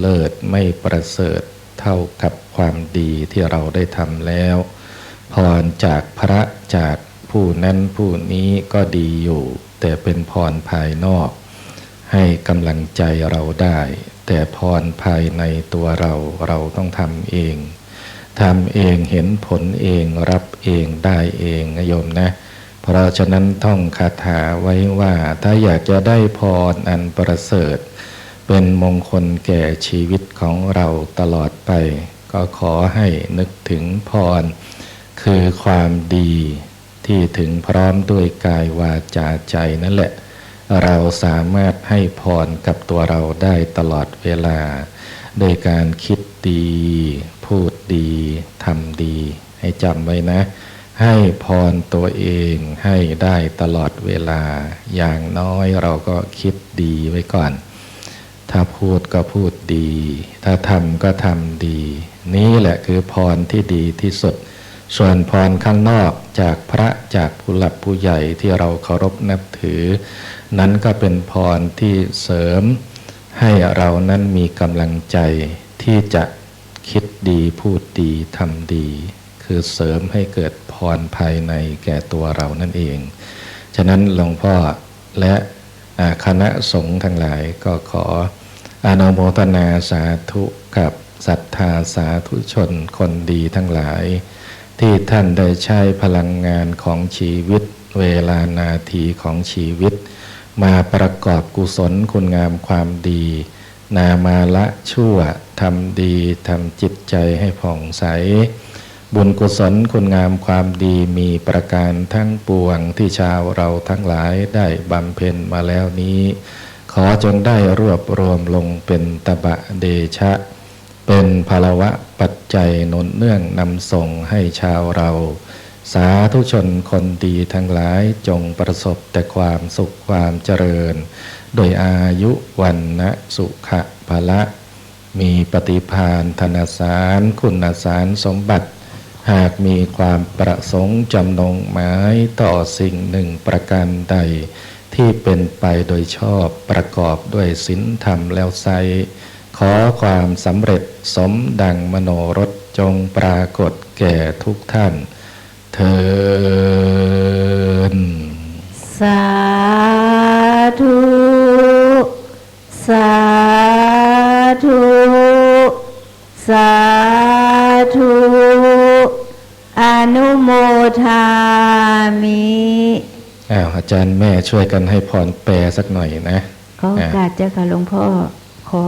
เลิศไม่ประเสริฐเท่ากับความดีที่เราได้ทำแล้ว พรจากพระจากผู้นั้นผู้นี้ก็ดีอยู่ แต่เป็นพรภายนอก ให้กำลังใจเราได้ แต่พรภายในตัวเราเราต้องทำเองทำเองเห็นผลเองรับเองได้เองนะโยมนะ เพราะฉะนั้นท่องคาถาไว้ว่าถ้าอยากจะได้พรอันประเสริฐ เป็นมงคลแก่ชีวิตของเราตลอดไป ก็ขอให้นึกถึงพร คือความดีที่ถึงพร้อมด้วยกายวาจาใจนั่นแหละ เราสามารถให้พรกับตัวเราได้ตลอดเวลา โดยการคิดดี พูดดีทำดี ให้จำไว้นะ ให้พรตัวเองให้ได้ตลอดเวลา อย่างน้อยเราก็คิดดีไว้ก่อน ถ้าพูดก็พูดดี ถ้าทำก็ทำดี นี่แหละคือพรที่ดีที่สุด ส่วนพรข้างนอกจากพระจากผู้หลักผู้ใหญ่ที่เราเคารพนับถือ นั้นก็เป็นพรที่เสริม ให้เรานั้นมีกำลังใจที่จะคิดดีพูดดีทำดี คือเสริมให้เกิดพรภายในแก่ตัวเรานั่นเอง ฉะนั้นหลวงพ่อและคณะสงฆ์ทั้งหลายก็ขอ อนุโมทนาสาธุกับศรัทธาสาธุชนคนดีทั้งหลาย ที่ท่านได้ใช้พลังงานของชีวิต เวลานาทีของชีวิต มาประกอบกุศลคุณงามความดี นามาละชั่วทำดีทำจิตใจให้ผ่องใส บุญกุศลคุณงามความดีมีประการทั้งปวงที่ชาวเราทั้งหลายได้บำเพ็ญมาแล้วนี้ ขอจงได้รวบรวมลงเป็นตบะเดชะ เป็นภาวะปัจจัยนนเนื่องนำส่งให้ชาวเรา สาธุชนคนดีทั้งหลายจงประสบแต่ความสุขความเจริญ โดยอายุวันนะสุขะภละ มีปฏิพานธนสารคุณสารสมบัติ หากมีความประสงค์จำนงหมายต่อสิ่งหนึ่งประการใด ที่เป็นไปโดยชอบประกอบด้วยศีลธรรมแล้วไซขอความสำเร็จสมดังมโนรสจงปรากฏแก่ทุกท่านเทินสาธุสาธุสาธุอนุโมทามิ อ้าวอาจารย์แม่ช่วยกันให้พรแปลสักหน่อยนะขอโอกาสเจ้าค่ะหลวงพ่อขอ